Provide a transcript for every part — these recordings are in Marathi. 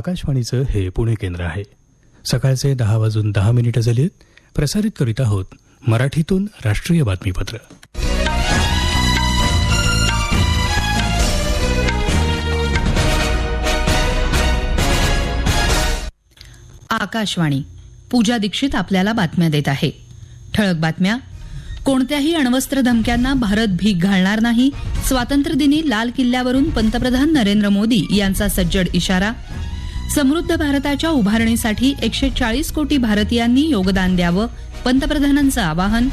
आकाशवाणीचं हे पुणे केंद्र आहे. सकाळचे दहा वाजून दहा मिनिटं झाली प्रसारित करीत आहोत मराठीतून राष्ट्रीय बातमीपत्र. आकाशवाणी पूजा दीक्षित आपल्याला बातम्या देत आहे. ठळक बातम्या. कोणत्याही अण्वस्त्र धमक्यांना भारत भीक घालणार नाही. स्वातंत्र्यदिनी लाल किल्ल्यावरून पंतप्रधान नरेंद्र मोदी यांचा सज्जड इशारा. समृद्ध भारताच्या उभारणीसाठी एकशे चाळीस कोटी भारतीयांनी योगदान द्यावं पंतप्रधानांचं आवाहन.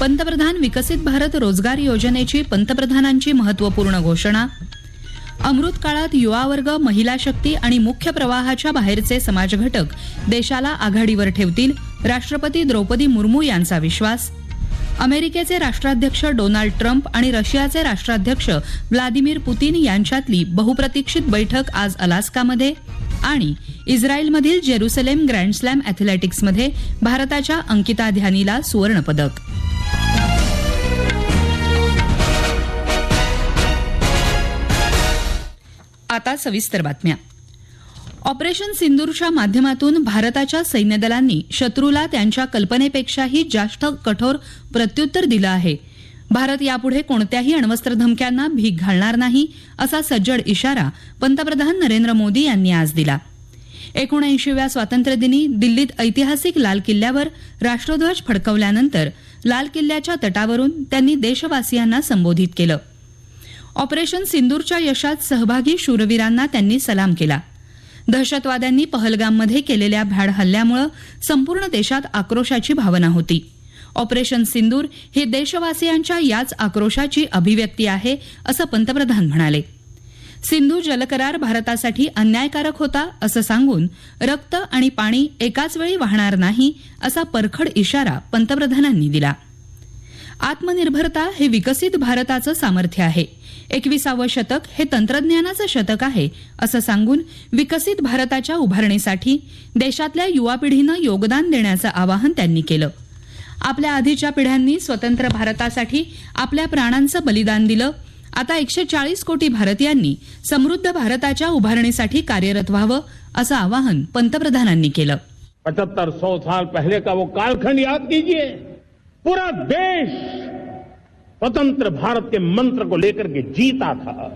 पंतप्रधान विकसित भारत रोजगार योजनेची पंतप्रधानांची महत्त्वपूर्ण घोषणा. अमृत काळात युवा वर्ग महिला शक्ती आणि मुख्य प्रवाहाच्या बाहेरचे समाज घटक देशाला आघाडीवर ठेवतील राष्ट्रपती द्रौपदी मुर्मू यांचा विश्वास. अमेरिकेचे राष्ट्राध्यक्ष डोनाल्ड ट्रम्प आणि रशियाचे राष्ट्राध्यक्ष व्लादिमीर पुतीन यांच्यातली बहुप्रतीक्षित बैठक आज अलास्कामध्ये. आणि इस्रायलमधील जेरुसलेम ग्रँडस्लॅम अॅथलेटिक्समध्ये भारताच्या अंकिता ध्यानीला सुवर्णपदक. आता सविस्तर बातम्या. ऑपरेशन सिंदूरच्या माध्यमातून भारताच्या सैन्यदलांनी शत्रूला त्यांच्या कल्पनेपेक्षाही जास्त कठोर प्रत्युत्तर दिलं आहे. भारत यापुढे कोणत्याही अण्वस्त्र धमक्यांना भीक घालणार नाही असा सज्जड इशारा पंतप्रधान नरेंद्र मोदी यांनी आज दिला. एकोणऐंशीव्या स्वातंत्र्यदिनी दिल्लीत ऐतिहासिक लाल किल्ल्यावर राष्ट्रध्वज फडकवल्यानंतर लाल किल्ल्याच्या तटावरून त्यांनी देशवासियांना संबोधित केलं. ऑपरेशन सिंदूरच्या यशात सहभागी शूरवीरांना त्यांनी सलाम केला. दहशतवाद्यांनी पहलगाममध्ये केलेल्या भ्याड हल्ल्यामुळे संपूर्ण देशात आक्रोशाची भावना होती. ऑपरेशन सिंदूर हे देशवासियांच्या याच आक्रोशाची अभिव्यक्ती आहे असं पंतप्रधान म्हणाले. सिंधू जलकरार भारतासाठी अन्यायकारक होता असं सांगून रक्त आणि पाणी एकाच वेळी वाहणार नाही असा परखड इशारा पंतप्रधानांनी दिला. आत्मनिर्भरता हे विकसित भारताचं सामर्थ्य आहे. एकविसावं शतक हे तंत्रज्ञानाचं शतक आहे असं सांगून विकसित भारताच्या उभारणीसाठी देशातल्या युवा पिढीनं योगदान देण्याचं आवाहन त्यांनी केलं. आपल्या आधीच्या पिढ्यांनी स्वतंत्र भारतासाठी आपल्या प्राणांचं बलिदान दिलं. आता एकशे चाळीस कोटी भारतीयांनी समृद्ध भारताच्या उभारणीसाठी कार्यरत व्हावं असं आवाहन पंतप्रधानांनी केलं. पचहत्तर सौ साल पहले का वो कालखंड याद कीजिए। पूरा देश स्वतंत्र भारत के मंत्र को लेकर के जीता था।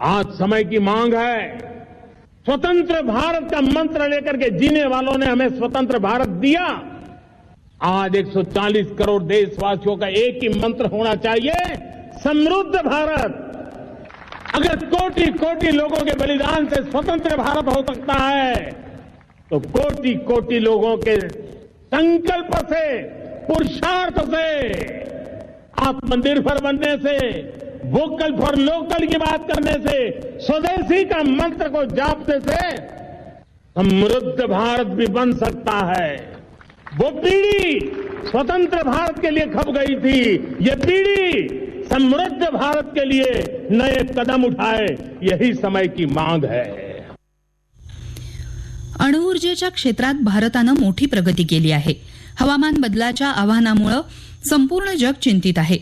आज समय की मांग है। स्वतंत्र भारत का मंत्र लेकर के जीने वालों ने हमें स्वतंत्र भारत दिया। आज 140 करोड़ देशवासियों का एक ही मंत्र होना चाहिए, समृद्ध भारत। अगर कोटि कोटि लोगों के बलिदान से स्वतंत्र भारत हो सकता है तो कोटि कोटि लोगों के संकल्प से, पुरुषार्थ से, आत्मनिर्भर बनने से, वोकल फॉर लोकल की बात करने से, स्वदेशी का मंत्र को जापने से, समृद्ध भारत भी बन सकता है। वो पीढ़ी स्वतंत्र भारत के लिए खप गई थी। ये पीढ़ी समृद्ध भारत के लिए नए कदम उठाए। यही समय की मांग है। अणुऊर्जेच्या क्षेत्रात भारतानं मोठी प्रगती केली आहे. हवामान बदलाच्या आव्हानामुळे संपूर्ण जग चिंतित आहे.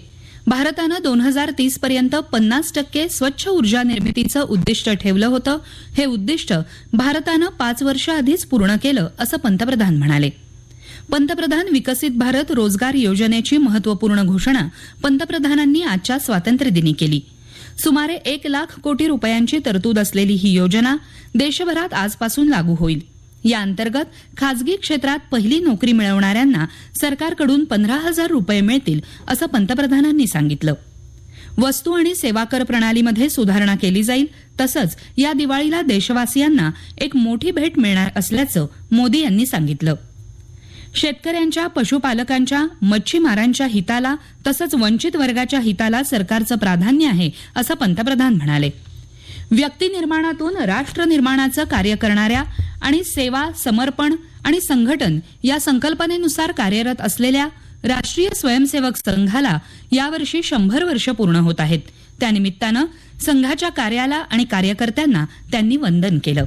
भारतानं दोन हजार तीस पर्यंत पन्नास टक्के स्वच्छ ऊर्जा निर्मितीचं उद्दिष्ट ठेवलं होतं. हे उद्दिष्ट भारतानं पाच वर्ष आधीच पूर्ण केलं असं पंतप्रधान म्हणाले. पंतप्रधान विकसित भारत रोजगार योजनेची महत्त्वपूर्ण घोषणा पंतप्रधानांनी आजच्या स्वातंत्र्यदिनी केली. सुमारे एक लाख कोटी रुपयांची तरतूद असलेली ही योजना देशभरात आजपासून लागू होईल. या अंतर्गत खाजगी क्षेत्रात पहिली नोकरी मिळवणाऱ्यांना सरकारकडून पंधरा हजार रुपये मिळतील असं पंतप्रधानांनी सांगितलं. वस्तू आणि सेवा कर प्रणालीमध्ये सुधारणा केली जाईल तसंच या दिवाळीला देशवासियांना एक मोठी भेट मिळणार असल्याचं मोदी यांनी सांगितलं. शेतकऱ्यांच्या पशुपालकांच्या मच्छीमारांच्या हिताला तसंच वंचित वर्गाच्या हिताला सरकारचं प्राधान्य आहे असं पंतप्रधान म्हणाले. व्यक्तिनिर्माणातून राष्ट्र निर्माणाचं कार्य करणाऱ्या आणि सेवा समर्पण आणि संघटन या संकल्पनेनुसार कार्यरत असलेल्या राष्ट्रीय स्वयंसेवक संघाला यावर्षी शंभर वर्ष पूर्ण होत आहेत. त्यानिमित्तानं संघाच्या कार्याला आणि कार्यकर्त्यांना त्यांनी वंदन केलं.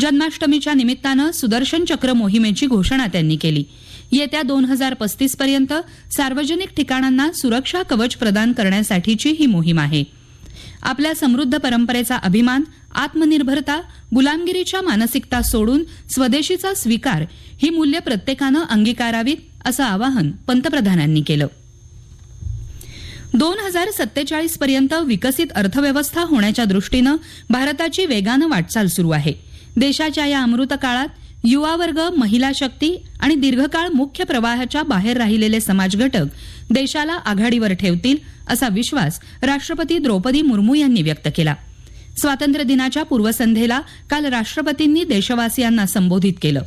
जन्माष्टमीच्या निमित्तानं सुदर्शन चक्र मोहिमेची घोषणा त्यांनी केली. येत्या दोन हजार पस्तीस पर्यंत सार्वजनिक ठिकाणांना सुरक्षा कवच प्रदान करण्यासाठीची ही मोहीम आहे. आपल्या समृद्ध परंपरेचा अभिमान आत्मनिर्भरता गुलामगिरीच्या मानसिकता सोडून स्वदेशीचा स्वीकार ही मूल्य प्रत्येकानं अंगीकारावीत असं आवाहन पंतप्रधानांनी केलं. दोन हजार सत्तेचाळीस पर्यंत विकसित अर्थव्यवस्था होण्याच्या दृष्टीनं भारताची वेगानं वाटचाल सुरू आहे. देशाच्या या अमृत काळात युवा वर्ग महिला शक्ती आणि दीर्घकाळ मुख्य प्रवाहाच्या बाहेर राहिलेले समाज घटक देशाला आघाडीवर ठेवतील असा विश्वास राष्ट्रपती द्रौपदी मुर्मू यांनी व्यक्त केला. स्वातंत्र्य दिनाच्या पूर्वसंध्येला काल राष्ट्रपतींनी देशवासियांना संबोधित केलं.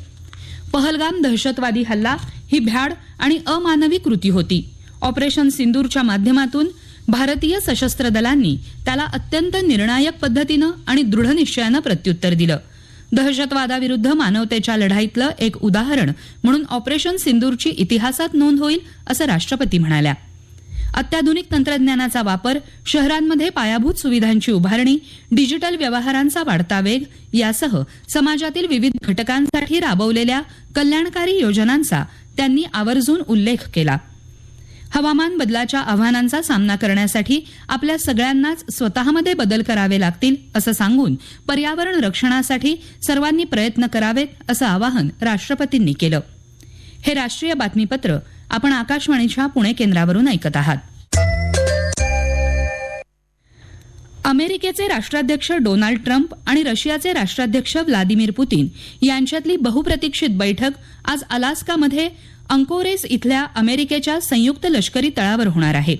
पहलगाम दहशतवादी हल्ला ही भ्याड आणि अमानवी कृती होती. ऑपरेशन सिंदूरच्या माध्यमातून भारतीय सशस्त्र दलांनी त्याला अत्यंत निर्णायक पद्धतीनं आणि दृढनिश्चयानं प्रत्युत्तर दिलं. दहशतवादाविरुद्ध मानवतेच्या लढाईतलं एक उदाहरण म्हणून ऑपरेशन सिंदूरची इतिहासात नोंद होईल असं राष्ट्रपती म्हणाल्या. अत्याधुनिक तंत्रज्ञानाचा वापर शहरांमध्ये पायाभूत सुविधांची उभारणी डिजिटल व्यवहारांचा वाढता वेग यासह समाजातील विविध घटकांसाठी राबवलेल्या कल्याणकारी योजनांचा त्यांनी आवर्जून उल्लेख केला. हवामान बदलाच्या आव्हानांचा सामना करण्यासाठी आपल्या सगळ्यांनाच स्वतःमध्ये बदल करावे लागतील असं सांगून पर्यावरण रक्षणासाठी सर्वांनी प्रयत्न करावेत असं आवाहन राष्ट्रपतींनी केलं. हे राष्ट्रीय बातमीपत्र आपण आकाशवाणीच्या पुणे केंद्रावरून ऐकत आहात. अमेरिकेचे राष्ट्राध्यक्ष डोनाल्ड ट्रम्प आणि रशियाचे राष्ट्राध्यक्ष व्लादिमीर पुतीन यांच्यातली बहुप्रतीक्षित बैठक आज अलास्कामध्ये अंकोरेस इथल्या अमेरिकेच्या संयुक्त लष्करी तळावर होणार आहे.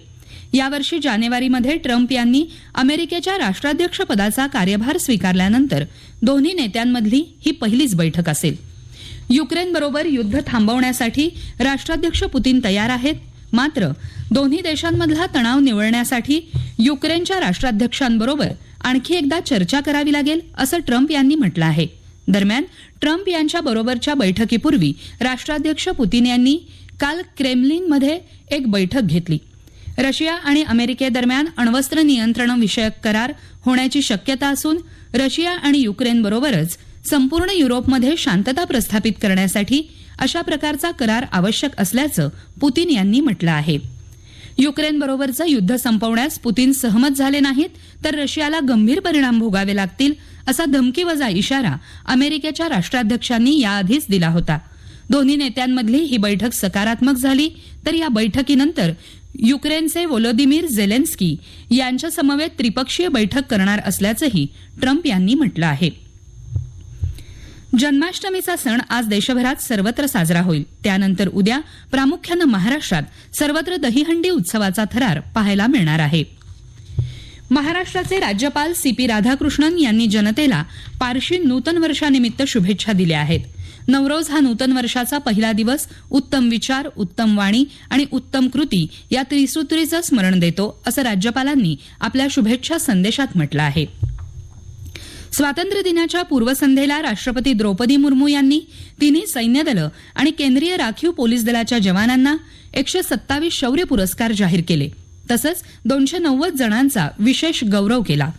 यावर्षी जानेवारीमध्ये ट्रम्प यांनी अमेरिकेच्या राष्ट्राध्यक्षपदाचा कार्यभार स्वीकारल्यानंतर दोन्ही नेत्यांमधली ही पहिलीच बैठक असेल. युक्रेनबरोबर युद्ध थांबवण्यासाठी राष्ट्राध्यक्ष पुतीन तयार आहेत. मात्र दोन्ही देशांमधला तणाव निवळण्यासाठी युक्रेनच्या राष्ट्राध्यक्षांबरोबर आणखी एकदा चर्चा करावी लागेल असं ट्रम्प यांनी म्हटलं आहे. दरम्यान ट्रम्प यांच्या बरोबरच्या बैठकीपूर्वी राष्ट्राध्यक्ष पुतीन यांनी काल क्रेमलिनमध्ये एक बैठक घेतली. रशिया आणि अमेरिकेदरम्यान अण्वस्त्र नियंत्रण विषयक करार होण्याची शक्यता असून रशिया आणि युक्रेनबरोबरच संपूर्ण युरोपमध्ये शांतता प्रस्थापित करण्यासाठी अशा प्रकारचा करार आवश्यक असल्याचं पुतीन यांनी म्हटलं आहे. युक्रेनबरोबरचं युद्ध संपवण्यास पुतीन सहमत झाले नाहीत तर रशियाला गंभीर परिणाम भोगावे लागतील असा धमकीवजा इशारा अमेरिकेच्या राष्ट्राध्यक्षांनी याआधीच दिला होता. दोन्ही नेत्यांमधली ही बैठक सकारात्मक झाली तर या बैठकीनंतर युक्रेनचे वोलोदिमीर झेलेन्स्की यांच्यासमवेत त्रिपक्षीय बैठक करणार असल्याचंही ट्रम्प यांनी म्हटलं आहे. जन्माष्टमीचा सण आज देशभरात सर्वत्र साजरा होईल. त्यानंतर उद्या प्रामुख्यानं महाराष्ट्रात सर्वत्र दहीहंडी उत्सवाचा थरार पाहायला मिळणार आहे. महाराष्ट्राचे राज्यपाल सी पी राधाकृष्णन यांनी जनतेला पारशी नूतन वर्षानिमित्त शुभेच्छा दिल्या आहेत. नवरोज हा नूतन वर्षाचा पहिला दिवस उत्तम विचार उत्तम वाणी आणि उत्तम कृती या त्रिसूत्रीचं स्मरण देतो असं राज्यपालांनी आपल्या शुभेच्छा संदेशात म्हटलं आहे. स्वातंत्र्य दिनाच्या पूर्वसंध्येला राष्ट्रपती द्रौपदी मुर्मू यांनी तिन्ही सैन्य दलं आणि केंद्रीय राखीव पोलीस दलाच्या जवानांना एकशे सत्तावीस शौर्य पुरस्कार जाहीर केले. तसंच दोनशे नव्वद जणांचा विशेष गौरव केला.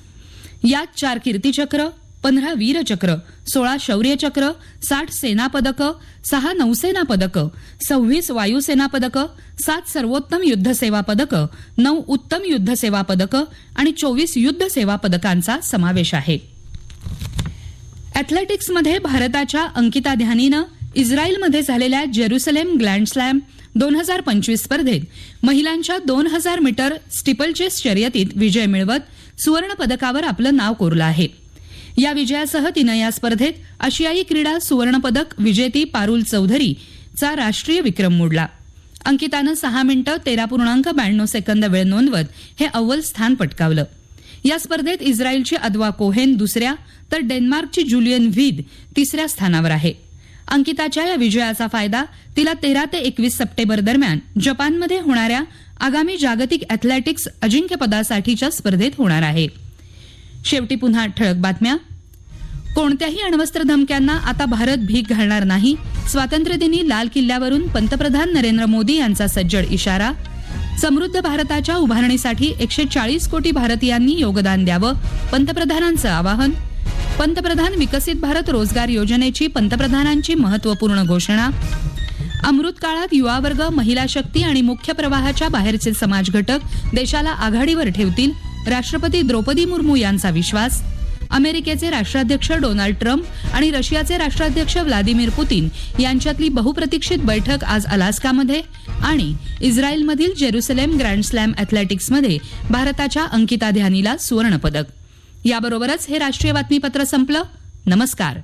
यात चार कीर्तीचक्र पंधरा वीरचक्र सोळा शौर्यचक्र साठ सेना पदकं सहा नौसेना पदकं सव्वीस वायुसेना पदकं सात सर्वोत्तम युद्ध सेवा पदकं नऊ उत्तम युद्ध सेवा पदकं आणि चोवीस युद्ध सेवा पदकांचा समावेश आहे. अॅथलेटिक्समध्ये भारताच्या अंकिता ध्यानीनं इस्रायलमध्ये झालेल्या जेरुसलेम ग्लँड स्लॅम दोन हजार पंचवीस स्पर्धेत महिलांच्या दोन हजार मीटर स्टिपलचेस शर्यतीत विजय मिळवत सुवर्ण पदकावर आपलं नाव कोरलं आहे. या विजयासह तिनं या स्पर्धेत आशियाई क्रीडा सुवर्णपदक विजेती पारुल चौधरीचा राष्ट्रीय विक्रम मोडला. अंकितानं सहा मिनिटं तेरा पूर्णांक ब्याण्णव सेकंद वेळ नोंदवत हे अव्वल स्थान पटकावलं. या स्पर्धेत इस्रायलची अद्वा कोहेन दुसऱ्या तर डेन्मार्कची जुलियन व्हीद तिसऱ्या स्थानावर आहे. अंकिताच्या या विजयाचा फायदा तिला तेरा ते एकवीस सप्टेंबर दरम्यान जपानमध्ये होणाऱ्या आगामी जागतिक अॅथलेटिक्स अजिंक्यपदासाठीच्या स्पर्धेत होणार आहे. शेवटी पुन्हा ठळक बातम्या. कोणत्याही अण्वस्त्र धमक्यांना आता भारत भीक घालणार नाही. स्वातंत्र्यदिनी लाल किल्ल्यावरून पंतप्रधान नरेंद्र मोदी यांचा सज्जड इशारा. समृद्ध भारताच्या उभारणीसाठी एकशे चाळीस कोटी भारतीयांनी योगदान द्यावं पंतप्रधानांचं आवाहन. पंतप्रधान विकसित भारत रोजगार योजनेची पंतप्रधानांची महत्त्वपूर्ण घोषणा. अमृत काळात युवावर्ग महिला शक्ती आणि मुख्य प्रवाहाच्या बाहेरचे समाज घटक देशाला आघाडीवर ठेवतील राष्ट्रपती द्रौपदी मुर्मू यांचा विश्वास. अमेरिकेचे राष्ट्राध्यक्ष डोनाल्ड ट्रम्प आणि रशियाचे राष्ट्राध्यक्ष व्लादिमीर पुतीन यांच्यातली बहुप्रतीक्षित बैठक आज अलास्कामध्ये आणि इस्रायलमधील जेरुसलेम ग्रँड स्लॅम अथलेटिक्समध्ये भारताच्या अंकिता ध्यानीला सुवर्णपदक. याबरोबरच हे राष्ट्रीय बातमीपत्र संपलं. नमस्कार.